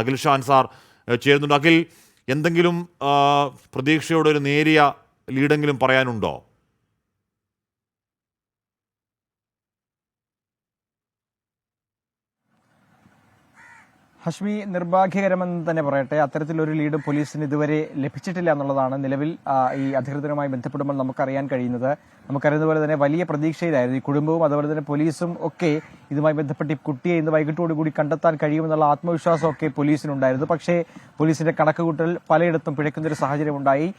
Akhil Shaan sir ചേരുന്നുണ്ട്. അഖിൽ എന്തെങ്കിലും പ്രതീക്ഷയോടെ ഒരു നേരിയ ലീഡെങ്കിലും പറയാനുണ്ടോ? ഹഷ്മി നിർഭാഗ്യകരമെന്ന് തന്നെ പറയട്ടെ അത്തരത്തിലൊരു ലീഡ് പോലീസിന് ഇതുവരെ ലഭിച്ചിട്ടില്ല എന്നുള്ളതാണ് നിലവിൽ ഈ അധികൃതരുമായി ബന്ധപ്പെടുമ്പോൾ നമുക്കറിയാൻ കഴിയുന്നത്. നമുക്കറിയുന്ന പോലെ തന്നെ വലിയ പ്രതീക്ഷയിലായിരുന്നു. ഈ കുടുംബവും അതുപോലെ തന്നെ പോലീസും ഒക്കെ ഇതുമായി ബന്ധപ്പെട്ട് ഈ കുട്ടിയെ ഇന്ന് വൈകിട്ടോടുകൂടി കണ്ടെത്താൻ കഴിയുമെന്നുള്ള ആത്മവിശ്വാസമൊക്കെ പോലീസിനുണ്ടായിരുന്നു. പക്ഷേ പോലീസിന്റെ കണക്കുകൂട്ടൽ പലയിടത്തും പിഴയ്ക്കുന്ന ഒരു സാഹചര്യം ഉണ്ടായി.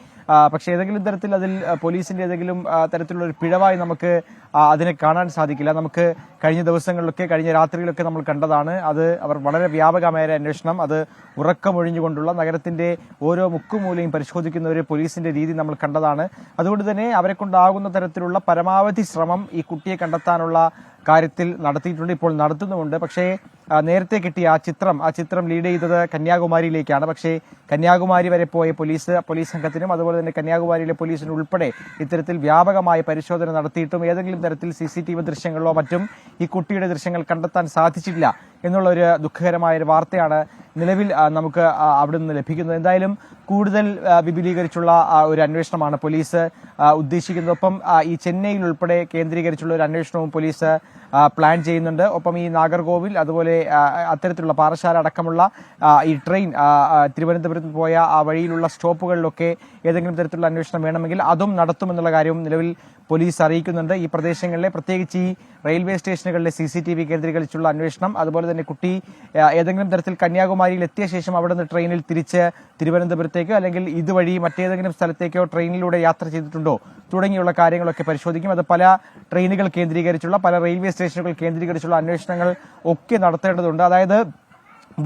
പക്ഷേ ഏതെങ്കിലും തരത്തിൽ അതിൽ പോലീസിന്റെ ഏതെങ്കിലും തരത്തിലുള്ള ഒരു പിഴവായി നമുക്ക് അതിനെ കാണാൻ സാധിക്കില്ല. നമുക്ക് കഴിഞ്ഞ ദിവസങ്ങളിലൊക്കെ കഴിഞ്ഞ രാത്രിയിലൊക്കെ നമ്മൾ കണ്ടതാണ്. അത് അവർ വളരെ വ്യാപകമായ അന്വേഷണം. അത് ഉറക്കമൊഴിഞ്ഞുകൊണ്ടുള്ള നഗരത്തിന്റെ ഓരോ മുക്കുമൂലയും പരിശോധിക്കുന്ന ഒരു പോലീസിന്റെ രീതി നമ്മൾ കണ്ടതാണ്. അതുകൊണ്ട് തന്നെ അവരെ കൊണ്ടാകുന്ന തരത്തിലുള്ള പരമാവധി ശ്രമം ഈ കുട്ടിയെ കണ്ടെത്താനുള്ള കാര്യത്തിൽ നടത്തിയിട്ടുണ്ട് ഇപ്പോൾ നടത്തുന്നുമുണ്ട്. പക്ഷേ നേരത്തെ കിട്ടിയ ആ ചിത്രം ആ ചിത്രം ലീഡ് ചെയ്തത് കന്യാകുമാരിയിലേക്കാണ്. പക്ഷേ കന്യാകുമാരി വരെ പോയ പോലീസ് പോലീസ് സംഘത്തിനും അതുപോലെ തന്നെ കന്യാകുമാരിയിലെ പോലീസിനും ഉൾപ്പെടെ ഇത്തരത്തിൽ വ്യാപകമായ പരിശോധന നടത്തിയിട്ടും ഏതെങ്കിലും തരത്തിൽ സി സി ടി വി ദൃശ്യങ്ങളോ മറ്റും ഈ കുട്ടിയുടെ ദൃശ്യങ്ങൾ കണ്ടെത്താൻ സാധിച്ചില്ല എന്നുള്ള ഒരു ദുഃഖകരമായ ഒരു വാർത്തയാണ് നിലവിൽ നമുക്ക് അവിടെ നിന്ന് ലഭിക്കുന്നത്. എന്തായാലും കൂടുതൽ വിപുലീകരിച്ചുള്ള ഒരു അന്വേഷണമാണ് പോലീസ് ഉദ്ദേശിക്കുന്നത്. ഒപ്പം ഈ ചെന്നൈയിൽ ഉൾപ്പെടെ കേന്ദ്രീകരിച്ചുള്ള ഒരു അന്വേഷണവും പോലീസ് പ്ലാൻ ചെയ്യുന്നുണ്ട്. ഒപ്പം ഈ നാഗർകോവിൽ അതുപോലെ അത്തരത്തിലുള്ള പാറശാല അടക്കമുള്ള ഈ ട്രെയിൻ തിരുവനന്തപുരത്ത് പോയ ആ വഴിയിലുള്ള സ്റ്റോപ്പുകളിലൊക്കെ ഏതെങ്കിലും തരത്തിലുള്ള അന്വേഷണം വേണമെങ്കിൽ അതും നടത്തുമെന്നുള്ള കാര്യവും നിലവിൽ പോലീസ് അറിയിക്കുന്നുണ്ട്. ഈ പ്രദേശങ്ങളിലെ പ്രത്യേകിച്ച് ഈ റെയിൽവേ സ്റ്റേഷനുകളിലെ സി സി ടി വി കേന്ദ്രീകരിച്ചുള്ള അന്വേഷണം അതുപോലെ തന്നെ കുട്ടി ഏതെങ്കിലും തരത്തിൽ കന്യാകുമാരിയിൽ എത്തിയ ശേഷം അവിടെ നിന്ന് ട്രെയിനിൽ തിരിച്ച് തിരുവനന്തപുരത്തേക്കോ അല്ലെങ്കിൽ ഇതുവഴി മറ്റേതെങ്കിലും സ്ഥലത്തേക്കോ ട്രെയിനിലൂടെ യാത്ര ചെയ്തിട്ടുണ്ടോ തുടങ്ങിയുള്ള കാര്യങ്ങളൊക്കെ പരിശോധിക്കും. അത് പല ട്രെയിനുകൾ കേന്ദ്രീകരിച്ചുള്ള പല റെയിൽവേ സ്റ്റേഷനുകൾ കേന്ദ്രീകരിച്ചുള്ള അന്വേഷണങ്ങൾ ഒക്കെ നടത്തേണ്ടതുണ്ട്. അതായത്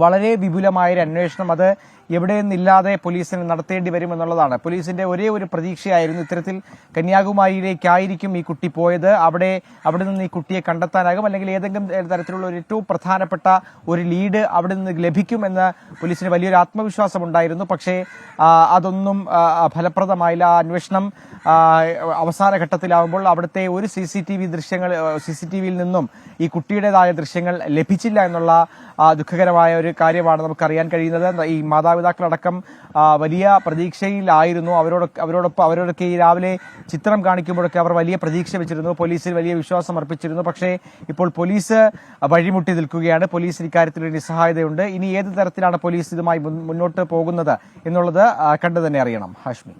വളരെ വിപുലമായൊരു അന്വേഷണം. അത് എവിടെ നിന്നില്ലാതെ പോലീസിന് നടത്തേണ്ടി വരുമെന്നുള്ളതാണ്. പോലീസിന്റെ ഒരേ ഒരു പ്രതീക്ഷയായിരുന്നു ഇത്തരത്തിൽ കന്യാകുമാരിയിലേക്കായിരിക്കും ഈ കുട്ടി പോയത്. അവിടെ അവിടെ നിന്ന് ഈ കുട്ടിയെ കണ്ടെത്താനാകും. അല്ലെങ്കിൽ ഏതെങ്കിലും തരത്തിലുള്ള ഒരു ഏറ്റവും പ്രധാനപ്പെട്ട ഒരു ലീഡ് അവിടെ നിന്ന് ലഭിക്കും എന്ന് പോലീസിന് വലിയൊരു ആത്മവിശ്വാസം ഉണ്ടായിരുന്നു. പക്ഷേ അതൊന്നും ഫലപ്രദമായില്ല. അന്വേഷണം അവസാന ഘട്ടത്തിലാവുമ്പോൾ അവിടുത്തെ ഒരു സി സി ടി വി ദൃശ്യങ്ങൾ സി സി ടി വിയിൽ നിന്നും ഈ കുട്ടിയുടേതായ ദൃശ്യങ്ങൾ ലഭിച്ചില്ല എന്നുള്ള ദുഃഖകരമായ ഒരു കാര്യമാണ് നമുക്കറിയാൻ കഴിയുന്നത്. ഈ മാതാപിതാക്കളടക്കം വലിയ പ്രതീക്ഷയിലായിരുന്നു. അവരോട് അവരോടൊപ്പം അവരോടൊക്കെ ഈ രാവിലെ ചിത്രം കാണിക്കുമ്പോഴൊക്കെ അവർ വലിയ പ്രതീക്ഷ വെച്ചിരുന്നു. പോലീസിൽ വലിയ വിശ്വാസം അർപ്പിച്ചിരുന്നു. പക്ഷേ ഇപ്പോൾ പോലീസ് വഴിമുട്ടി നിൽക്കുകയാണ്. പോലീസ് ഇക്കാര്യത്തിൽ ഒരു നിസ്സഹായതയുണ്ട്. ഇനി ഏത് തരത്തിലാണ് പോലീസ് ഇതുമായി മുന്നോട്ട് പോകുന്നത് എന്നുള്ളത് കണ്ടു തന്നെ അറിയണം. ഹാഷ്മി.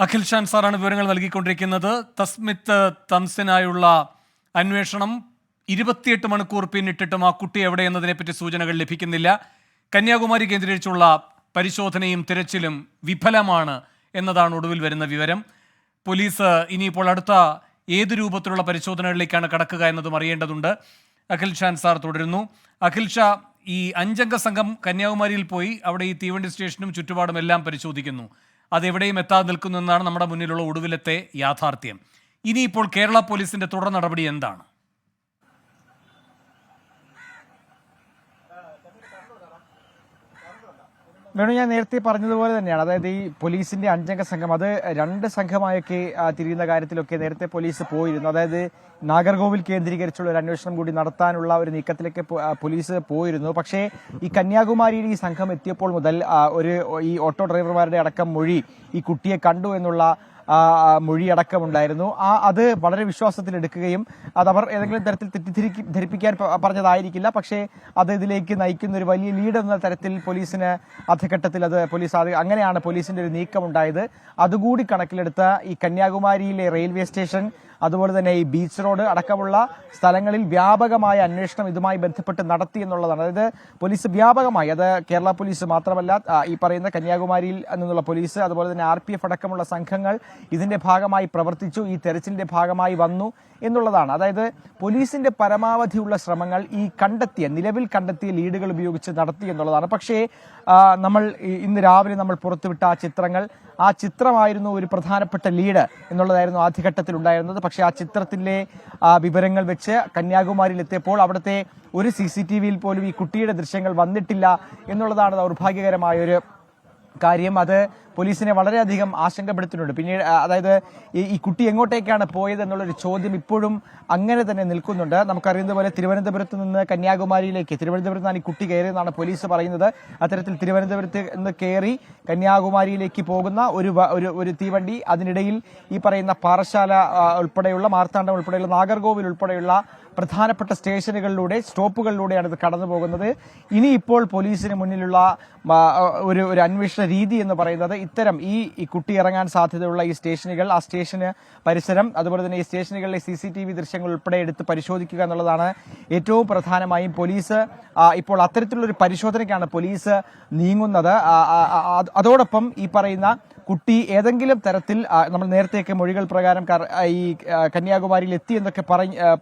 അഖിൽ ഷാൻ സാറാണ് വിവരങ്ങൾ നൽകിക്കൊണ്ടിരിക്കുന്നത്. തസ്മിത്ത് തംസിനായുള്ള അന്വേഷണം ഇരുപത്തിയെട്ട് മണിക്കൂർ പിന്നിട്ടിട്ടും ആ കുട്ടി എവിടെയെന്നതിനെപ്പറ്റി സൂചനകൾ ലഭിക്കുന്നില്ല. കന്യാകുമാരി കേന്ദ്രീകരിച്ചുള്ള പരിശോധനയും തിരച്ചിലും വിഫലമാണ് എന്നതാണ് ഒടുവിൽ വരുന്ന വിവരം. പോലീസ് ഇനിയിപ്പോൾ അടുത്ത ഏത് രൂപത്തിലുള്ള പരിശോധനകളിലേക്കാണ് കടക്കുക എന്നതും അറിയേണ്ടതുണ്ട്. അഖിൽ ഷാൻ സാർ തുടരുന്നു. അഖിൽ ഷാ ഈ അഞ്ചംഗ സംഘം കന്യാകുമാരിയിൽ പോയി അവിടെ ഈ തീവണ്ടി സ്റ്റേഷനും ചുറ്റുപാടും എല്ലാം പരിശോധിക്കുന്നു. അതെവിടെയും എത്താതെ നിൽക്കുന്നു എന്നാണ് നമ്മുടെ മുന്നിലുള്ള ഒടുവിലത്തെ യാഥാർത്ഥ്യം. ഇനിയിപ്പോൾ കേരള പോലീസിന്റെ തുടർ നടപടി എന്താണ്? വേണു ഞാൻ നേരത്തെ പറഞ്ഞതുപോലെ തന്നെയാണ്. അതായത് ഈ പോലീസിന്റെ അഞ്ചംഗ സംഘം അത് രണ്ട് സംഘമായൊക്കെ തിരിയുന്ന കാര്യത്തിലൊക്കെ നേരത്തെ പോലീസ് പോയിരുന്നു. അതായത് നാഗർകോവിൽ കേന്ദ്രീകരിച്ചുള്ള ഒരു അന്വേഷണം കൂടി നടത്താനുള്ള ഒരു നീക്കത്തിലേക്ക് പോലീസ് പോയിരുന്നു. പക്ഷേ ഈ കന്യാകുമാരിയിൽ ഈ സംഘം എത്തിയപ്പോൾ മുതൽ ഒരു ഈ ഓട്ടോ ഡ്രൈവർമാരുടെ അടക്കം മൊഴി ഈ കുട്ടിയെ കണ്ടു എന്നുള്ള മൊഴിയടക്കമുണ്ടായിരുന്നു ആ അത് വളരെ വിശ്വാസത്തിൽ എടുക്കുകയും അത് അവർ ഏതെങ്കിലും തരത്തിൽ തെറ്റിദ്ധരിക്കി ധരിപ്പിക്കാൻ പറഞ്ഞതായിരിക്കില്ല. പക്ഷേ അത് ഇതിലേക്ക് നയിക്കുന്ന ഒരു വലിയ ലീഡ് എന്ന തരത്തിൽ പോലീസിന് അധഘട്ടത്തിൽ അത് പോലീസ് അങ്ങനെയാണ് പോലീസിന്റെ ഒരു നീക്കമുണ്ടായത്. അതുകൂടി കണക്കിലെടുത്ത ഈ കന്യാകുമാരിയിലെ റെയിൽവേ സ്റ്റേഷൻ അതുപോലെ തന്നെ ഈ ബീച്ച് റോഡ് അടക്കമുള്ള സ്ഥലങ്ങളിൽ വ്യാപകമായ അന്വേഷണം ഇതുമായി ബന്ധപ്പെട്ട് നടത്തി എന്നുള്ളതാണ്. അതായത് പോലീസ് വ്യാപകമായി അത് കേരള പോലീസ് മാത്രമല്ല ഈ പറയുന്ന കന്യാകുമാരിയിൽ നിന്നുള്ള പോലീസ് അതുപോലെ തന്നെ ആർ പി എഫ് അടക്കമുള്ള സംഘങ്ങൾ ഇതിന്റെ ഭാഗമായി പ്രവർത്തിച്ചു ഈ തെരച്ചിലിന്റെ ഭാഗമായി വന്നു എന്നുള്ളതാണ്. അതായത് പോലീസിന്റെ പരമാവധിയുള്ള ശ്രമങ്ങൾ ഈ കണ്ടെത്തിയ നിലവിൽ കണ്ടെത്തിയ ലീഡുകൾ ഉപയോഗിച്ച് നടത്തി എന്നുള്ളതാണ്. പക്ഷേ നമ്മൾ ഇന്ന് രാവിലെ നമ്മൾ പുറത്തുവിട്ട ആ ചിത്രങ്ങൾ ആ ചിത്രമായിരുന്നു ഒരു പ്രധാനപ്പെട്ട ലീഡ് എന്നുള്ളതായിരുന്നു ആദ്യഘട്ടത്തിൽ ഉണ്ടായിരുന്നത് പക്ഷേ ആ ചിത്രത്തിലെ വിവരങ്ങൾ വെച്ച് കന്യാകുമാരിയിൽ എത്തിയപ്പോൾ അവിടുത്തെ ഒരു സി പോലും ഈ കുട്ടിയുടെ ദൃശ്യങ്ങൾ വന്നിട്ടില്ല എന്നുള്ളതാണ് ദൗർഭാഗ്യകരമായ ഒരു കാര്യം അത് പോലീസിനെ വളരെയധികം ആശങ്കപ്പെടുത്തുന്നുണ്ട് പിന്നീട് അതായത് ഈ കുട്ടി എങ്ങോട്ടേക്കാണ് പോയത് എന്നുള്ളൊരു ചോദ്യം ഇപ്പോഴും അങ്ങനെ തന്നെ നിൽക്കുന്നുണ്ട്. നമുക്കറിയുന്ന പോലെ തിരുവനന്തപുരത്ത് നിന്ന് കന്യാകുമാരിയിലേക്ക് തിരുവനന്തപുരത്ത് നിന്നാണ് ഈ കുട്ടി കയറിയെന്നാണ് പോലീസ് പറയുന്നത്. അത്തരത്തിൽ തിരുവനന്തപുരത്ത് നിന്ന് കയറി കന്യാകുമാരിയിലേക്ക് പോകുന്ന ഒരു ഒരു തീവണ്ടി അതിനിടയിൽ ഈ പറയുന്ന പാറശാല ഉൾപ്പെടെയുള്ള മാർത്താണ്ഡം ഉൾപ്പെടെയുള്ള നാഗർകോവിൽ ഉൾപ്പെടെയുള്ള പ്രധാനപ്പെട്ട സ്റ്റേഷനുകളിലൂടെ സ്റ്റോപ്പുകളിലൂടെയാണ് ഇത് കടന്നു പോകുന്നത്. ഇനി ഇപ്പോൾ പോലീസിന് മുന്നിലുള്ള ഒരു ഒരു അന്വേഷണ രീതി എന്ന് പറയുന്നത് ഇത്തരം ഈ കുട്ടി ഇറങ്ങാൻ സാധ്യതയുള്ള ഈ സ്റ്റേഷനുകൾ ആ സ്റ്റേഷന് പരിസരം അതുപോലെ തന്നെ ഈ സ്റ്റേഷനുകളിലെ സി സി ടി വി ദൃശ്യങ്ങൾ ഉൾപ്പെടെ എടുത്ത് പരിശോധിക്കുക എന്നുള്ളതാണ് ഏറ്റവും പ്രധാനമായും പോലീസ് ഇപ്പോൾ അത്തരത്തിലുള്ള ഒരു പരിശോധനയ്ക്കാണ് പോലീസ് നീങ്ങുന്നത്. അതോടൊപ്പം ഈ പറയുന്ന കുട്ടി ഏതെങ്കിലും തരത്തിൽ നമ്മൾ നേരത്തെയൊക്കെ മൊഴികൾ പ്രകാരം ഈ കന്യാകുമാരിയിൽ എത്തി എന്നൊക്കെ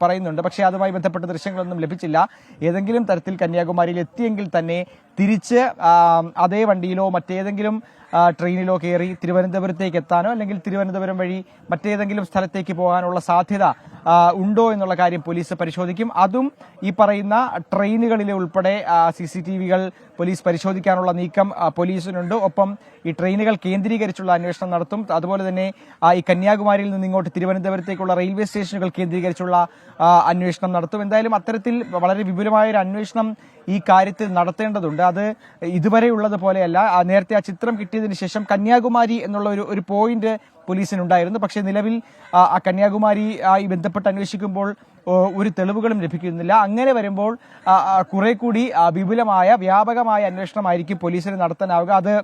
പറയുന്നുണ്ട്. പക്ഷെ അതുമായി ബന്ധപ്പെട്ട ദൃശ്യങ്ങളൊന്നും ലഭിച്ചില്ല. ഏതെങ്കിലും തരത്തിൽ കന്യാകുമാരിയിൽ എത്തിയെങ്കിൽ തന്നെ തിരിച്ച് അതേ വണ്ടിയിലോ മറ്റേതെങ്കിലും ട്രെയിനിലോ കയറി തിരുവനന്തപുരത്തേക്ക് എത്താനോ അല്ലെങ്കിൽ തിരുവനന്തപുരം വഴി മറ്റേതെങ്കിലും സ്ഥലത്തേക്ക് പോകാനുള്ള സാധ്യത ഉണ്ടോ എന്നുള്ള കാര്യം പോലീസ് പരിശോധിക്കും. അതും ഈ പറയുന്ന ട്രെയിനുകളിലെ ഉൾപ്പെടെ സി സി ടി വികൾ പോലീസ് പരിശോധിക്കാനുള്ള നീക്കം പോലീസിനുണ്ട്. ഒപ്പം ഈ ട്രെയിനുകൾ കേന്ദ്രീകരിച്ചുള്ള അന്വേഷണം നടത്തും. അതുപോലെ തന്നെ ഈ കന്യാകുമാരിയിൽ നിന്ന് ഇങ്ങോട്ട് തിരുവനന്തപുരത്തേക്കുള്ള റെയിൽവേ സ്റ്റേഷനുകൾ കേന്ദ്രീകരിച്ചുള്ള അന്വേഷണം നടത്തും. എന്തായാലും അത്തരത്തിൽ വളരെ വിപുലമായ ഒരു അന്വേഷണം ഈ കാര്യത്തിൽ നടത്തേണ്ടതുണ്ട്. അത് ഇതുവരെ ഉള്ളത് പോലെയല്ല നേരത്തെ ആ ചിത്രം കിട്ടിയതിന് ശേഷം കന്യാകുമാരി എന്നുള്ള ഒരു ഒരു പോയിന്റ് പോലീസിനുണ്ടായിരുന്നു. പക്ഷേ നിലവിൽ ആ, കന്യാകുമാരി ബന്ധപ്പെട്ട് അന്വേഷിക്കുമ്പോൾ ഒരു തെളിവുകളും ലഭിക്കുന്നില്ല. അങ്ങനെ വരുമ്പോൾ കുറെ കൂടി വിപുലമായ വ്യാപകമായ അന്വേഷണമായിരിക്കും പോലീസിന് നടത്താനാവുക. അത്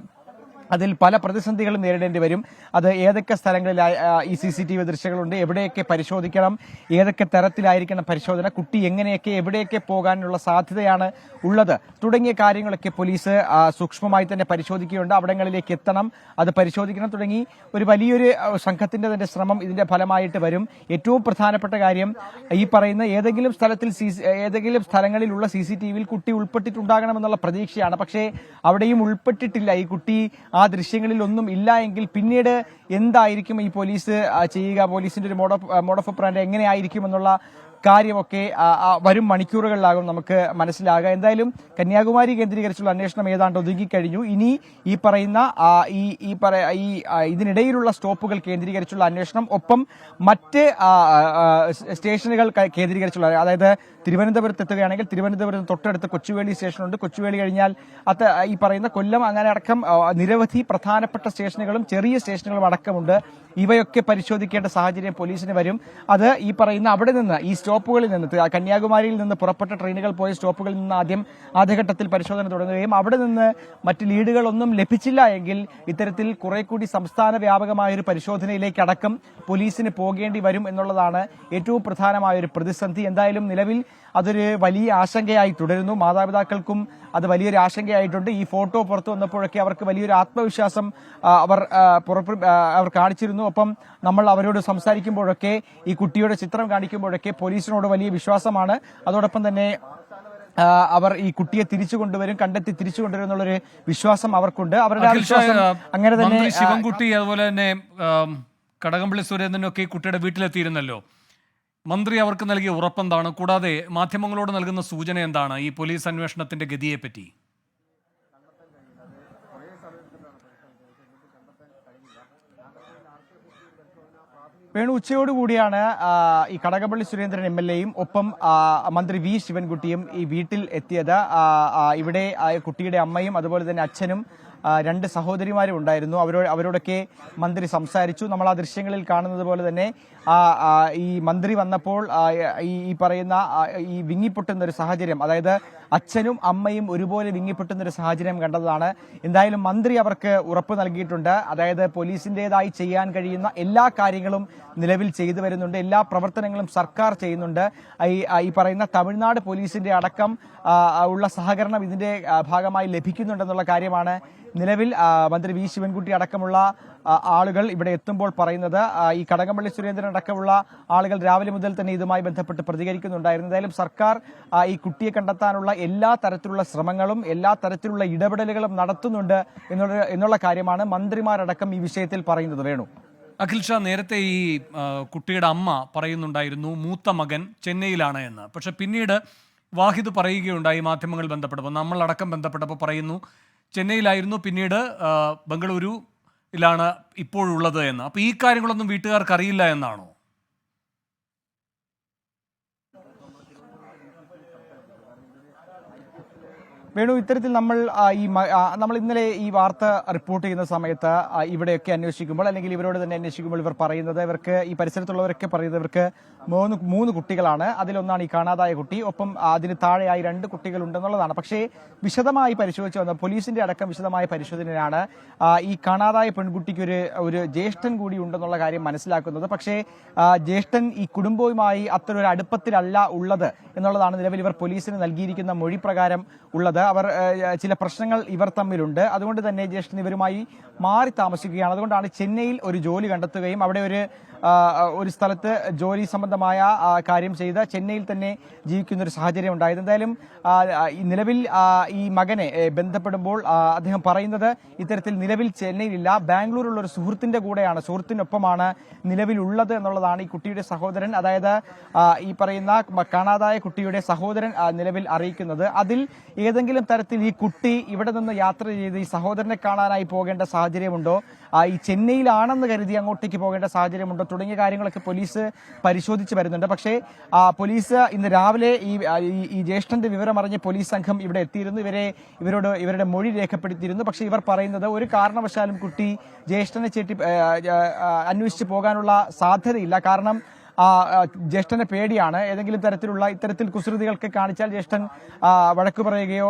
അതിൽ പല പ്രതിസന്ധികളും നേരിടേണ്ടി വരും. അത് ഏതൊക്കെ സ്ഥലങ്ങളിൽ ഈ സി സി ടി വി ദൃശ്യങ്ങളുണ്ട് എവിടെയൊക്കെ പരിശോധിക്കണം ഏതൊക്കെ തരത്തിലായിരിക്കണം പരിശോധന കുട്ടി എങ്ങനെയൊക്കെ എവിടെയൊക്കെ പോകാനുള്ള സാധ്യതയാണ് ഉള്ളത്. തുടങ്ങിയ കാര്യങ്ങളൊക്കെ പോലീസ് സൂക്ഷ്മമായി തന്നെ പരിശോധിക്കുകയുണ്ട്. അവിടങ്ങളിലേക്ക് എത്തണം അത് പരിശോധിക്കണം തുടങ്ങി. ഒരു വലിയൊരു സംഘത്തിന്റെ തന്നെ ശ്രമം ഇതിന്റെ ഫലമായിട്ട് വരും. ഏറ്റവും പ്രധാനപ്പെട്ട കാര്യം ഈ പറയുന്ന ഏതെങ്കിലും സ്ഥലത്തിൽ ഏതെങ്കിലും സ്ഥലങ്ങളിലുള്ള സി സി ടി വിയിൽ കുട്ടി ഉൾപ്പെട്ടിട്ടുണ്ടാകണമെന്നുള്ള പ്രതീക്ഷയാണ്. പക്ഷേ അവിടെയും ഉൾപ്പെട്ടിട്ടില്ല. ഈ കുട്ടി ദൃശ്യങ്ങളിൽ ഒന്നും ഇല്ല എങ്കിൽ പിന്നീട് എന്തായിരിക്കും ഈ പോലീസ് ചെയ്യുക? പോലീസിന്റെ ഒരു മോഡ് മോഡ് ഓഫ് ബ്രാൻഡ് എങ്ങനെയായിരിക്കും എന്നുള്ള കാര്യമൊക്കെ വരും മണിക്കൂറുകളിലാകും നമുക്ക് മനസ്സിലാകുക. എന്തായാലും കന്യാകുമാരി കേന്ദ്രീകരിച്ചുള്ള അന്വേഷണം ഏതാണ്ട് ഒതുങ്ങിക്കഴിഞ്ഞു. ഇനി ഈ പറയുന്ന ഈ ഈ പറ ഈ ഇതിനിടയിലുള്ള സ്റ്റോപ്പുകൾ കേന്ദ്രീകരിച്ചുള്ള അന്വേഷണം ഒപ്പം മറ്റ് സ്റ്റേഷനുകൾ കേന്ദ്രീകരിച്ചുള്ള അതായത് തിരുവനന്തപുരത്ത് എത്തുകയാണെങ്കിൽ തിരുവനന്തപുരത്ത് തൊട്ടടുത്ത് കൊച്ചുവേളി സ്റ്റേഷനുണ്ട്. കൊച്ചുവേളി കഴിഞ്ഞാൽ അത് ഈ പറയുന്ന കൊല്ലം അങ്ങനെ അടക്കം നിരവധി പ്രധാനപ്പെട്ട സ്റ്റേഷനുകളും ചെറിയ സ്റ്റേഷനുകളും আক্রমণটা ഇവയൊക്കെ പരിശോധിക്കേണ്ട സാഹചര്യം പോലീസിന് വരും. അത് ഈ പറയുന്ന അവിടെ നിന്ന് ഈ സ്റ്റോപ്പുകളിൽ നിന്ന് കന്യാകുമാരിയിൽ നിന്ന് പുറപ്പെട്ട ട്രെയിനുകൾ പോയ സ്റ്റോപ്പുകളിൽ നിന്ന് ആദ്യം ആദ്യഘട്ടത്തിൽ പരിശോധന തുടങ്ങുകയും അവിടെ നിന്ന് മറ്റ് ലീഡുകളൊന്നും ലഭിച്ചില്ല എങ്കിൽ ഇത്തരത്തിൽ കുറെ കൂടി സംസ്ഥാന വ്യാപകമായ ഒരു പരിശോധനയിലേക്ക് അടക്കം പോലീസിന് പോകേണ്ടി വരും എന്നുള്ളതാണ് ഏറ്റവും പ്രധാനമായ ഒരു പ്രതിസന്ധി. എന്തായാലും നിലവിൽ അതൊരു വലിയ ആശങ്കയായി തുടരുന്നു. മാതാപിതാക്കൾക്കും അത് വലിയൊരു ആശങ്കയായിട്ടുണ്ട്. ഈ ഫോട്ടോ പുറത്തു വന്നപ്പോഴൊക്കെ അവർക്ക് വലിയൊരു ആത്മവിശ്വാസം അവർ അവർ കാണിച്ചിരുന്നു. ഒപ്പം നമ്മൾ അവരോട് സംസാരിക്കുമ്പോഴൊക്കെ ഈ കുട്ടിയുടെ ചിത്രം കാണിക്കുമ്പോഴൊക്കെ പോലീസിനോട് വലിയ വിശ്വാസമാണ്. അതോടൊപ്പം തന്നെ അവർ ഈ കുട്ടിയെ തിരിച്ചു കൊണ്ടുവരും കണ്ടെത്തി തിരിച്ചു കൊണ്ടുവരും എന്നുള്ളൊരു വിശ്വാസം അവർക്കുണ്ട്. അവരുടെ ആ വിശ്വാസം അങ്ങനെ തന്നെ ശിവൻകുട്ടി അതുപോലെ തന്നെ കടകംപള്ളി സുരേന്ദ്രനൊക്കെ ഈ കുട്ടിയുടെ വീട്ടിലെത്തിയിരുന്നല്ലോ. മന്ത്രി അവർക്ക് നൽകിയ ഉറപ്പെന്താണ്? കൂടാതെ മാധ്യമങ്ങളോട് നൽകുന്ന സൂചന എന്താണ്? ഈ പോലീസ് അന്വേഷണത്തിന്റെ ഗതിയെപ്പറ്റി. വേണു ഉച്ചയോടുകൂടിയാണ് ഈ കടകപ്പള്ളി സുരേന്ദ്രൻ എം എൽ എയും ഒപ്പം മന്ത്രി വി ശിവൻകുട്ടിയും ഈ വീട്ടിൽ എത്തിയത്. ഇവിടെ കുട്ടിയുടെ അമ്മയും അതുപോലെ തന്നെ അച്ഛനും രണ്ട് സഹോദരിമാരും ഉണ്ടായിരുന്നു. അവരോ അവരോടൊക്കെ മന്ത്രി സംസാരിച്ചു. നമ്മൾ ആ ദൃശ്യങ്ങളിൽ കാണുന്നത് പോലെ തന്നെ ഈ മന്ത്രി വന്നപ്പോൾ ഈ പറയുന്ന ഈ വിങ്ങിപ്പൊട്ടുന്ന ഒരു സാഹചര്യം അതായത് അച്ഛനും അമ്മയും ഒരുപോലെ വിങ്ങിപ്പൊട്ടുന്ന ഒരു സാഹചര്യം കണ്ടതാണ്. എന്തായാലും മന്ത്രി അവർക്ക് ഉറപ്പ് നൽകിയിട്ടുണ്ട്. അതായത് പോലീസിന്റേതായി ചെയ്യാൻ കഴിയുന്ന എല്ലാ കാര്യങ്ങളും നിലവിൽ ചെയ്തു വരുന്നുണ്ട്. എല്ലാ പ്രവർത്തനങ്ങളും സർക്കാർ ചെയ്യുന്നുണ്ട്. ഈ പറയുന്ന തമിഴ്നാട് പോലീസിന്റെ അടക്കം ഉള്ള സഹകരണം ഇതിന്റെ ഭാഗമായി ലഭിക്കുന്നുണ്ടെന്നുള്ള കാര്യമാണ് നിലവിൽ മന്ത്രി വി ശിവൻകുട്ടി അടക്കമുള്ള ആളുകൾ ഇവിടെ എത്തുമ്പോൾ പറയുന്നത് ഈ കടകംപള്ളി സുരേന്ദ്രൻ അടക്കമുള്ള ആളുകൾ രാവിലെ മുതൽ തന്നെ ഇതുമായി ബന്ധപ്പെട്ട് പ്രതികരിക്കുന്നുണ്ടായിരുന്നു. എന്തായാലും സർക്കാർ ഈ കുട്ടിയെ കണ്ടെത്താനുള്ള എല്ലാ തരത്തിലുള്ള ശ്രമങ്ങളും എല്ലാ തരത്തിലുള്ള ഇടപെടലുകളും നടത്തുന്നുണ്ട് എന്നുള്ള എന്നുള്ള കാര്യമാണ് മന്ത്രിമാരടക്കം ഈ വിഷയത്തിൽ പറയുന്നത്. വേണു. അഖിൽ ഷാ നേരത്തെ ഈ കുട്ടിയുടെ അമ്മ പറയുന്നുണ്ടായിരുന്നു മൂത്ത മകൻ ചെന്നൈയിലാണ് എന്ന്. പക്ഷെ പിന്നീട് വാഹിദ് പറയുകയുണ്ടായി മാധ്യമങ്ങൾ ബന്ധപ്പെട്ടപ്പോൾ. നമ്മളടക്കം ബന്ധപ്പെട്ടപ്പോൾ പറയുന്നു ചെന്നൈയിലായിരുന്നു പിന്നീട് ആ, ബംഗളൂരുവിലാണ് ഇപ്പോഴുള്ളത് എന്ന്. അപ്പോൾ ഈ കാര്യങ്ങളൊന്നും വീട്ടുകാർക്ക് അറിയില്ല എന്നാണോ? വേണു ഇത്തരത്തിൽ നമ്മൾ ഈ നമ്മൾ ഇന്നലെ ഈ വാർത്ത റിപ്പോർട്ട് ചെയ്യുന്ന സമയത്ത് ഇവിടെയൊക്കെ അന്വേഷിക്കുമ്പോൾ അല്ലെങ്കിൽ ഇവരോട് തന്നെ അന്വേഷിക്കുമ്പോൾ ഇവർ പറയുന്നത് ഇവർക്ക് ഈ പരിസരത്തുള്ളവരൊക്കെ പറയുന്നത് ഇവർക്ക് മൂന്ന് മൂന്ന് കുട്ടികളാണ്. അതിലൊന്നാണ് ഈ കാണാതായ കുട്ടി. ഒപ്പം അതിന് താഴെയായി രണ്ട് കുട്ടികൾ ഉണ്ടെന്നുള്ളതാണ് പക്ഷേ വിശദമായി പരിശോധിച്ച് വന്ന പോലീസിന്റെ അടക്കം വിശദമായ പരിശോധനയാണ് ഈ കാണാതായ പെൺകുട്ടിക്ക് ഒരു ഒരു ജ്യേഷ്ഠൻ കൂടി ഉണ്ടെന്നുള്ള കാര്യം മനസ്സിലാക്കുന്നത്. പക്ഷേ ജ്യേഷ്ഠൻ ഈ കുടുംബവുമായി അത്ര ഒരു അടുപ്പത്തിലല്ല ഉള്ളത് എന്നുള്ളതാണ് നിലവിൽ ഇവർ പോലീസിന് നൽകിയിരിക്കുന്ന മൊഴി പ്രകാരം ഉള്ളത്. അവർ ചില പ്രശ്നങ്ങൾ ഇവർ തമ്മിലുണ്ട്. അതുകൊണ്ട് തന്നെ ജ്യേഷ്ഠൻ ഇവരുമായി മാറി താമസിക്കുകയാണ്. അതുകൊണ്ടാണ് ചെന്നൈയിൽ ഒരു ജോലി കണ്ടെത്തുകയും അവിടെ ഒരു ഒരു സ്ഥലത്ത് ജോലി സംബന്ധമായ കാര്യം ചെയ്ത് ചെന്നൈയിൽ തന്നെ ജീവിക്കുന്ന ഒരു സാഹചര്യം ഉണ്ടായത്. എന്തായാലും നിലവിൽ ഈ മകനെ ബന്ധപ്പെടുമ്പോൾ അദ്ദേഹം പറയുന്നത് ഇത്തരത്തിൽ നിലവിൽ ചെന്നൈയിലില്ല. ബാംഗ്ലൂരുള്ള ഒരു സുഹൃത്തിന്റെ കൂടെയാണ് സുഹൃത്തിനൊപ്പമാണ് നിലവിലുള്ളത് എന്നുള്ളതാണ് ഈ കുട്ടിയുടെ സഹോദരൻ. അതായത് ഈ പറയുന്ന കാണാതായ കുട്ടിയുടെ സഹോദരൻ നിലവിൽ അറിയിക്കുന്നത്. അതിൽ ഏതെങ്കിലും തരത്തിൽ ഈ കുട്ടി ഇവിടെ നിന്ന് യാത്ര ചെയ്ത് ഈ സഹോദരനെ കാണാനായി പോകേണ്ട സാഹചര്യമുണ്ടോ? ഈ ചെന്നൈയിലാണെന്ന് കരുതി അങ്ങോട്ടേക്ക് പോകേണ്ട സാഹചര്യമുണ്ടോ? തുടങ്ങിയ കാര്യങ്ങളൊക്കെ പോലീസ് പരിശോധിച്ച് വരുന്നുണ്ട്. പക്ഷേ പോലീസ് ഇന്ന് രാവിലെ ഈ ഈ- ജ്യേഷ്ഠന്റെ വിവരം അറിഞ്ഞ് പോലീസ് സംഘം ഇവിടെ എത്തിയിരുന്നു. ഇവരെ ഇവരോട് ഇവരുടെ മൊഴി രേഖപ്പെടുത്തിയിരുന്നു. പക്ഷേ ഇവർ പറയുന്നത് ഒരു കാരണവശാലും കുട്ടി ജ്യേഷ്ഠനെ ചേട്ടി അന്വേഷിച്ച് പോകാനുള്ള സാധ്യതയില്ല. കാരണം ജ്യേഷ്ഠന്റെ പേടിയാണ്. ഏതെങ്കിലും തരത്തിലുള്ള ഇത്തരത്തിൽ കുസൃതികൾക്ക് കാണിച്ചാൽ ജ്യേഷ്ഠൻ ആ, വഴക്ക് പറയുകയോ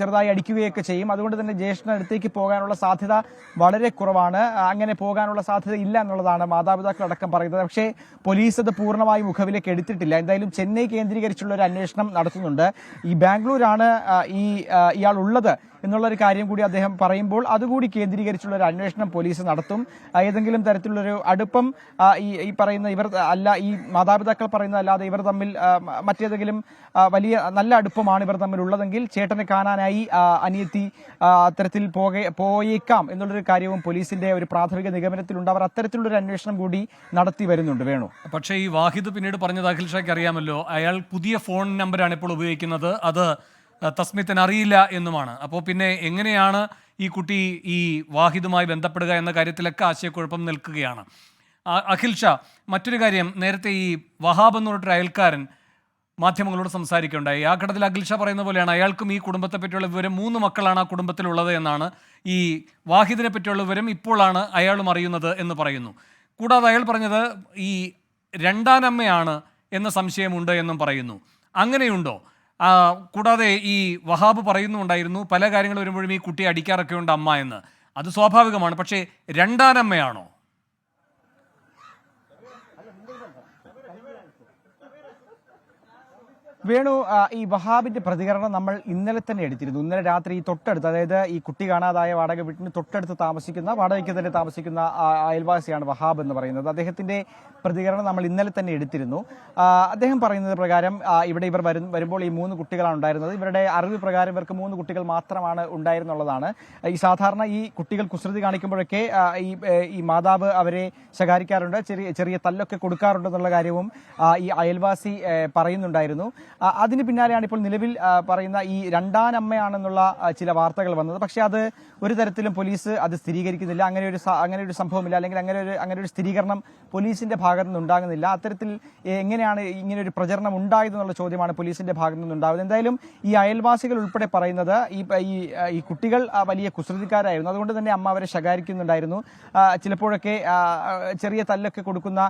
ചെറുതായി അടിക്കുകയോ ചെറുതായി അടിക്കുകയൊക്കെ ചെയ്യും. അതുകൊണ്ട് തന്നെ ജ്യേഷ്ഠൻ അടുത്തേക്ക് പോകാനുള്ള സാധ്യത വളരെ കുറവാണ്. അങ്ങനെ പോകാനുള്ള സാധ്യത ഇല്ല എന്നുള്ളതാണ് മാതാപിതാക്കൾ അടക്കം പറയുന്നത്. പക്ഷേ പോലീസ് അത് പൂർണമായി മുഖവിലേക്ക് എടുത്തിട്ടില്ല. എന്തായാലും ചെന്നൈ കേന്ദ്രീകരിച്ചുള്ള ഒരു അന്വേഷണം നടത്തുന്നുണ്ട്. ഈ ബാംഗ്ലൂരാണ് ഈ ഇയാൾ ഉള്ളത്. എന്നുള്ള ഒരു കാര്യം കൂടി അദ്ദേഹം പറയുമ്പോൾ അതുകൂടി കേന്ദ്രീകരിച്ചുള്ള ഒരു അന്വേഷണം പോലീസ് നടത്തും. ഏതെങ്കിലും തരത്തിലുള്ളൊരു അടുപ്പം ഈ ഈ പറയുന്ന ഇവർ അല്ല ഈ മാതാപിതാക്കൾ പറയുന്ന അല്ലാതെ ഇവർ തമ്മിൽ മറ്റേതെങ്കിലും വലിയ നല്ല അടുപ്പമാണ് ഇവർ തമ്മിൽ ഉള്ളതെങ്കിൽ ചേട്ടനെ കാണാനായി അനിയത്തി അത്തരത്തിൽ പോകെ പോയേക്കാം എന്നുള്ളൊരു കാര്യവും പോലീസിന്റെ ഒരു പ്രാഥമിക നിഗമനത്തിലുണ്ട്. അവർ അത്തരത്തിലുള്ളൊരു അന്വേഷണം കൂടി നടത്തി വരുന്നുണ്ട്. വേണു? പക്ഷേ ഈ വാഹിദ് പിന്നീട് പറഞ്ഞത് അഖിൽ ഷായ്ക്ക് അറിയാമല്ലോ. അയാൾ പുതിയ ഫോൺ നമ്പറാണ് ഇപ്പോൾ ഉപയോഗിക്കുന്നത്. അത് തസ്മിത്തിന് അറിയില്ല എന്നുമാണ്. അപ്പോൾ പിന്നെ എങ്ങനെയാണ് ഈ കുട്ടി ഈ വാഹിദുമായി ബന്ധപ്പെടുക എന്ന കാര്യത്തിലൊക്കെ ആശയക്കുഴപ്പം നിൽക്കുകയാണ്. അഖിൽ ഷാ മറ്റൊരു കാര്യം നേരത്തെ ഈ വഹാബ് എന്ന് പറഞ്ഞിട്ടൊരു അയൽക്കാരൻ മാധ്യമങ്ങളോട് സംസാരിക്കുകയുണ്ടായി. ആ ഘട്ടത്തിൽ അഖിൽ ഷാ പറയുന്ന പോലെയാണ് അയാൾക്കും ഈ കുടുംബത്തെ പറ്റിയുള്ള വിവരം മൂന്ന് മക്കളാണ് ആ കുടുംബത്തിലുള്ളത് എന്നാണ് ഈ വാഹിദിനെ പറ്റിയുള്ള വിവരം ഇപ്പോഴാണ് അയാളും അറിയുന്നത് എന്ന് പറയുന്നു. കൂടാതെ അയാൾ പറഞ്ഞത് ഈ രണ്ടാനമ്മയാണ് എന്ന സംശയമുണ്ട് എന്നും പറയുന്നു. അങ്ങനെയുണ്ടോ? കൂടാതെ ഈ വഹാബ് പറയുന്നുണ്ടായിരുന്നു പല കാര്യങ്ങൾ വരുമ്പോഴും ഈ കുട്ടിയെ അടിക്കാറൊക്കെ ഉണ്ട് അമ്മ എന്ന്. അത് സ്വാഭാവികമാണ് പക്ഷേ രണ്ടാനമ്മയാണോ? വേണു ഈ വഹാബിന്റെ പ്രതികരണം നമ്മൾ ഇന്നലെ തന്നെ എടുത്തിരുന്നു. ഇന്നലെ രാത്രി ഈ തൊട്ടടുത്ത് അതായത് ഈ കുട്ടി കാണാതായ വാടക വീട്ടിന് തൊട്ടടുത്ത് താമസിക്കുന്ന വാടകയ്ക്ക് തന്നെ താമസിക്കുന്ന അയൽവാസിയാണ് വഹാബ് എന്ന് പറയുന്നത്. അദ്ദേഹത്തിന്റെ പ്രതികരണം നമ്മൾ ഇന്നലെ തന്നെ എടുത്തിരുന്നു. അദ്ദേഹം പറയുന്നത് പ്രകാരം ഇവിടെ ഇവർ വരും വരുമ്പോൾ ഈ മൂന്ന് കുട്ടികളാണ് ഉണ്ടായിരുന്നത്. ഇവരുടെ അറിവ് പ്രകാരം ഇവർക്ക് മൂന്ന് കുട്ടികൾ മാത്രമാണ് ഉണ്ടായിരുന്നുള്ളതാണ്. ഈ സാധാരണ ഈ കുട്ടികൾ കുസൃതി കാണിക്കുമ്പോഴൊക്കെ ഈ ഈ മാതാവ് അവരെ ശകാരിക്കാറുണ്ട്. ചെറിയ ചെറിയ തല്ലൊക്കെ കൊടുക്കാറുണ്ടെന്നുള്ള കാര്യവും ഈ അയൽവാസി പറയുന്നുണ്ടായിരുന്നു. അതിന് പിന്നാലെയാണ് ഇപ്പോൾ നിലവിൽ പറയുന്ന ഈ രണ്ടാനമ്മയാണെന്നുള്ള ചില വാർത്തകൾ വന്നത്. പക്ഷേ അത് ഒരു തരത്തിലും പോലീസ് അത് സ്ഥിരീകരിക്കുന്നില്ല. അങ്ങനെ ഒരു അങ്ങനെ ഒരു സംഭവമില്ല. അല്ലെങ്കിൽ അങ്ങനെ ഒരു അങ്ങനെ ഒരു സ്ഥിരീകരണം പോലീസിന്റെ ഭാഗത്തു നിന്ന് ഉണ്ടാകുന്നില്ല. അത്തരത്തിൽ എങ്ങനെയാണ് ഇങ്ങനെ ഒരു പ്രചരണം ഉണ്ടായതെന്നുള്ള ചോദ്യമാണ് പോലീസിന്റെ ഭാഗത്തു നിന്നുണ്ടാകുന്നത് എന്തായാലും ഈ അയൽവാസികൾ ഉൾപ്പെടെ പറയുന്നത് ഈ ഈ കുട്ടികൾ വലിയ കുസൃതിക്കാരായിരുന്നു. അതുകൊണ്ട് തന്നെ അമ്മ അവരെ ശകാരിക്കുന്നുണ്ടായിരുന്നു. ചിലപ്പോഴൊക്കെ ചെറിയ തല്ലൊക്കെ കൊടുക്കുന്ന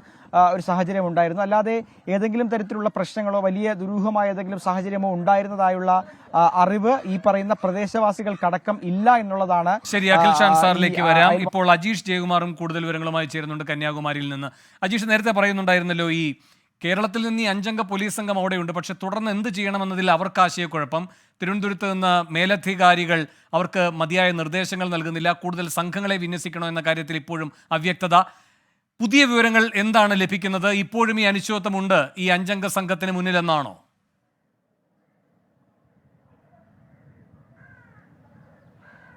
ഒരു സാഹചര്യം ഉണ്ടായിരുന്നു. അല്ലാതെ ഏതെങ്കിലും തരത്തിലുള്ള പ്രശ്നങ്ങളോ വലിയ ദുരൂഹമായ ഏതെങ്കിലും സാഹചര്യമോ ഉണ്ടായിരുന്നതായുള്ള അറിവ് ഈ പറയുന്ന പ്രദേശവാസികൾക്കടക്കം ഇല്ല എന്നുള്ളതാണ് ശരി അഖിൽ ഷാൻ സാറിലേക്ക് വരാം. ഇപ്പോൾ അജീഷ് ജയകുമാറും കൂടുതൽ വിവരങ്ങളുമായി ചേരുന്നുണ്ട് കന്യാകുമാരിയിൽ നിന്ന്. അജീഷ് നേരത്തെ പറയുന്നുണ്ടായിരുന്നല്ലോ ഈ കേരളത്തിൽ നിന്ന് ഈ അഞ്ചംഗ പോലീസ് സംഘം അവിടെയുണ്ട്. പക്ഷെ തുടർന്ന് എന്ത് ചെയ്യണമെന്നതിൽ അവർക്ക് ആശയക്കുഴപ്പം. തിരുവനന്തപുരത്ത് നിന്ന് മേലധികാരികൾ അവർക്ക് മതിയായ നിർദ്ദേശങ്ങൾ നൽകുന്നില്ല. കൂടുതൽ സംഘങ്ങളെ വിന്യസിക്കണോ എന്ന കാര്യത്തിൽ ഇപ്പോഴും അവ്യക്തത. പുതിയ വിവരങ്ങൾ എന്താണ് ലഭിക്കുന്നത്? ഇപ്പോഴും ഈ അനിശ്ചിതത്വമുണ്ട് ഈ അഞ്ചംഗ സംഘത്തിന് മുന്നിലെന്നാണോ?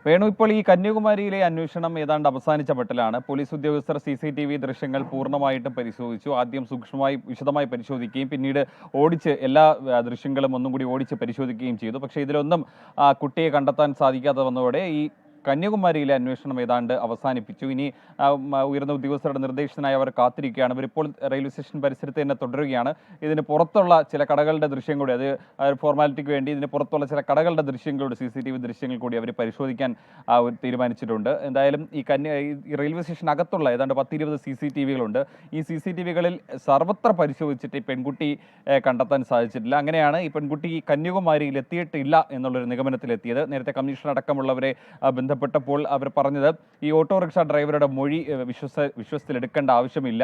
വേണു ഇപ്പോൾ ഈ കന്യാകുമാരിയിലെ അന്വേഷണം ഏതാണ്ട് അവസാനിച്ച മട്ടിലാണ് പോലീസ് ഉദ്യോഗസ്ഥർ സി സി ടി വി ദൃശ്യങ്ങൾ പൂർണമായിട്ടും പരിശോധിച്ചു. ആദ്യം സൂക്ഷ്മമായി വിശദമായി പരിശോധിക്കുകയും പിന്നീട് ഓടിച്ച് എല്ലാ ദൃശ്യങ്ങളും ഒന്നും കൂടി ഓടിച്ച് പരിശോധിക്കുകയും ചെയ്തു. പക്ഷേ ഇതിലൊന്നും കുട്ടിയെ കണ്ടെത്താൻ സാധിക്കാതെ വന്നതോടെ ഈ കന്യാകുമാരിയിലെ അന്വേഷണം ഏതാണ്ട് അവസാനിപ്പിച്ചു. ഇനി ഉയർന്ന ഉദ്യോഗസ്ഥരുടെ നിർദ്ദേശത്തിനായി അവർ കാത്തിരിക്കുകയാണ്. അവരിപ്പോൾ റെയിൽവേ സ്റ്റേഷൻ പരിസരത്ത് തന്നെ തുടരുകയാണ്. ഇതിന് പുറത്തുള്ള ചില കടകളുടെ ദൃശ്യം കൂടി അത് ഫോർമാലിറ്റിക്ക് വേണ്ടി ഇതിന് പുറത്തുള്ള ചില കടകളുടെ ദൃശ്യങ്ങളുടെ സി സി ടി വി ദൃശ്യങ്ങൾ കൂടി അവർ പരിശോധിക്കാൻ തീരുമാനിച്ചിട്ടുണ്ട്. എന്തായാലും ഈ കന്യ ഈ റെയിൽവേ സ്റ്റേഷൻ അകത്തുള്ള ഏതാണ്ട് പത്തിരുപത് സി സി ടി വികളുണ്ട്. ഈ സി സി ടി വികളിൽ സർവത്ര പരിശോധിച്ചിട്ട് ഈ പെൺകുട്ടി കണ്ടെത്താൻ സാധിച്ചിട്ടില്ല. അങ്ങനെയാണ് ഈ പെൺകുട്ടി കന്യാകുമാരിയിൽ എത്തിയിട്ടില്ല എന്നുള്ളൊരു നിഗമനത്തിലെത്തിയത്. നേരത്തെ കമ്മീഷൻ അടക്കമുള്ളവരെ ആ, ബന്ധപ്പെട്ടപ്പോൾ അവർ പറഞ്ഞത് ഈ ഓട്ടോറിക്ഷ ഡ്രൈവറുടെ മൊഴി വിശ്വസ വിശ്വസത്തിലെടുക്കേണ്ട ആവശ്യമില്ല.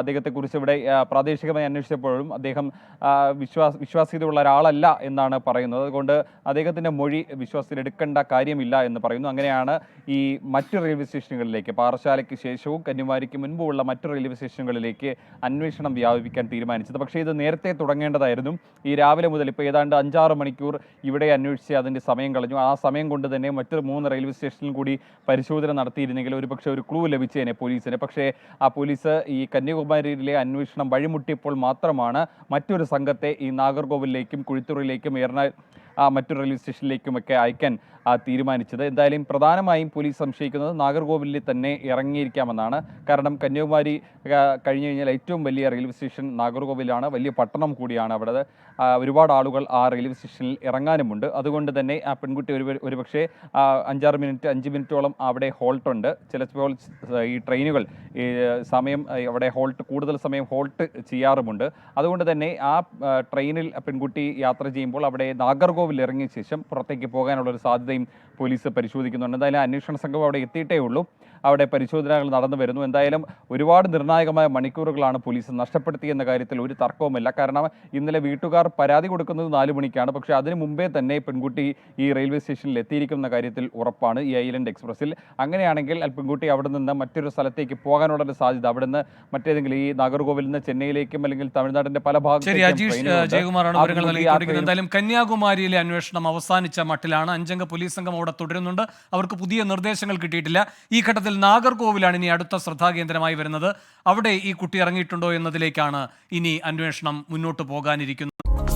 അദ്ദേഹത്തെക്കുറിച്ച് ഇവിടെ പ്രാദേശികമായി അന്വേഷിച്ചപ്പോഴും അദ്ദേഹം വിശ്വാസ വിശ്വാസ്യതയുള്ള ഒരാളല്ല എന്നാണ് പറയുന്നത്. അതുകൊണ്ട് അദ്ദേഹത്തിന്റെ മൊഴി വിശ്വാസത്തിലെടുക്കേണ്ട കാര്യമില്ല എന്ന് പറയുന്നു. അങ്ങനെയാണ് ഈ മറ്റ് റെയിൽവേ സ്റ്റേഷനുകളിലേക്ക് പാറശാലയ്ക്ക് ശേഷവും കന്യാകുമാരിക്ക് മുൻപുള്ള മറ്റ് റെയിൽവേ സ്റ്റേഷനുകളിലേക്ക് അന്വേഷണം വ്യാപിപ്പിക്കാൻ തീരുമാനിച്ചത്. പക്ഷേ ഇത് നേരത്തെ തുടങ്ങേണ്ടതായിരുന്നു. ഈ രാവിലെ മുതൽ ഇപ്പോൾ ഏതാണ്ട് അഞ്ചാറ് മണിക്കൂർ ഇവിടെ അന്വേഷിച്ച് അതിന്റെ സമയം കളഞ്ഞു. ആ സമയം കൊണ്ട് തന്നെ മറ്റ് മൂന്ന് റെയിൽവേ സ്റ്റേഷനിൽ കൂടി പരിശോധന നടത്തിയിരുന്നെങ്കിൽ ഒരു പക്ഷേ ഒരു ക്ലൂ ലഭിച്ചേനെ പോലീസിന്. പക്ഷേ ആ പോലീസ് ഈ കന്യാകുമാരിയിലെ അന്വേഷണം വഴിമുട്ടിയപ്പോൾ മാത്രമാണ് മറ്റൊരു സംഘത്തെ ഈ നാഗർകോവിലേക്കും കുഴിത്തുറയിലേക്കും എറണാ ആ മറ്റു റെയിൽവേ സ്റ്റേഷനിലേക്കുമൊക്കെ അയക്കാൻ തീരുമാനിച്ചത്. എന്തായാലും പ്രധാനമായും പോലീസ് സംശയിക്കുന്നത് നാഗർകോവിലിൽ തന്നെ ഇറങ്ങിയിരിക്കാമെന്നാണ്. കാരണം കന്യാകുമാരി കഴിഞ്ഞു കഴിഞ്ഞാൽ ഏറ്റവും വലിയ റെയിൽവേ സ്റ്റേഷൻ നാഗർകോവിലാണ്. വലിയ പട്ടണം കൂടിയാണ് അവിടെ. ഒരുപാട് ആളുകൾ ആ റെയിൽവേ സ്റ്റേഷനിൽ ഇറങ്ങാനുമുണ്ട്. അതുകൊണ്ട് തന്നെ ആ പെൺകുട്ടി ഒരു ഒരുപക്ഷെ അഞ്ചാറ് മിനിറ്റ് അഞ്ച് മിനിറ്റോളം അവിടെ ഹോൾട്ട് ഉണ്ട് ചിലപ്പോൾ ഈ ട്രെയിനുകൾ ഈ സമയം അവിടെ ഹോൾട്ട് കൂടുതൽ സമയം ഹോൾട്ട് ചെയ്യാറുമുണ്ട്. അതുകൊണ്ട് തന്നെ ആ ട്രെയിനിൽ പെൺകുട്ടി യാത്ര ചെയ്യുമ്പോൾ അവിടെ നാഗർകോവിൽ ഇറങ്ങിയ ശേഷം പുറത്തേക്ക് പോകാനുള്ള ഒരു Same. പോലീസ് പരിശോധിക്കുന്നുണ്ട്. എന്തായാലും അന്വേഷണ സംഘം അവിടെ എത്തിയിട്ടേ ഉള്ളൂ. അവിടെ പരിശോധനകൾ നടന്നു വരുന്നു. എന്തായാലും ഒരുപാട് നിർണായകമായ മണിക്കൂറുകളാണ് പോലീസ് നഷ്ടപ്പെടുത്തിയെന്ന കാര്യത്തിൽ ഒരു തർക്കവുമില്ല. കാരണം ഇന്നലെ വീട്ടുകാർ പരാതി കൊടുക്കുന്നത് നാല് മണിക്കാണ്. പക്ഷേ അതിനു മുമ്പേ തന്നെ പെൺകുട്ടി ഈ റെയിൽവേ സ്റ്റേഷനിൽ എത്തിയിരിക്കുന്ന കാര്യത്തിൽ ഉറപ്പാണ് ഈ ഐലൻഡ് എക്സ്പ്രസ്സിൽ. അങ്ങനെയാണെങ്കിൽ പെൺകുട്ടി അവിടെ നിന്ന് മറ്റൊരു സ്ഥലത്തേക്ക് പോകാനുള്ള ഒരു സാധ്യത. അവിടെ നിന്ന് മറ്റേതെങ്കിലും ഈ നാഗർകോവിൽ നിന്ന് ചെന്നൈയിലേക്കും അല്ലെങ്കിൽ തമിഴ്നാടിന്റെ പല ഭാഗത്തും ഭാഗത്തേക്കും കന്യാകുമാരിയിലെ അന്വേഷണം അവസാനിച്ച മട്ടിലാണ്. അഞ്ചംഗ പോലീസ് സംഘം അവിടെ തുടരുന്നുണ്ട്. അവർക്ക് പുതിയ നിർദ്ദേശങ്ങൾ കിട്ടിയിട്ടില്ല. ഈ ഘട്ടത്തിൽ നാഗർകോവിലാണ് ഇനി അടുത്ത ശ്രദ്ധാകേന്ദ്രമായി വരുന്നത്. അവിടെ ഈ കുട്ടി ഇറങ്ങിയിട്ടുണ്ടോ എന്നതിലേക്കാണ് ഇനി അന്വേഷണം മുന്നോട്ട് പോകാനിരിക്കുന്നത്.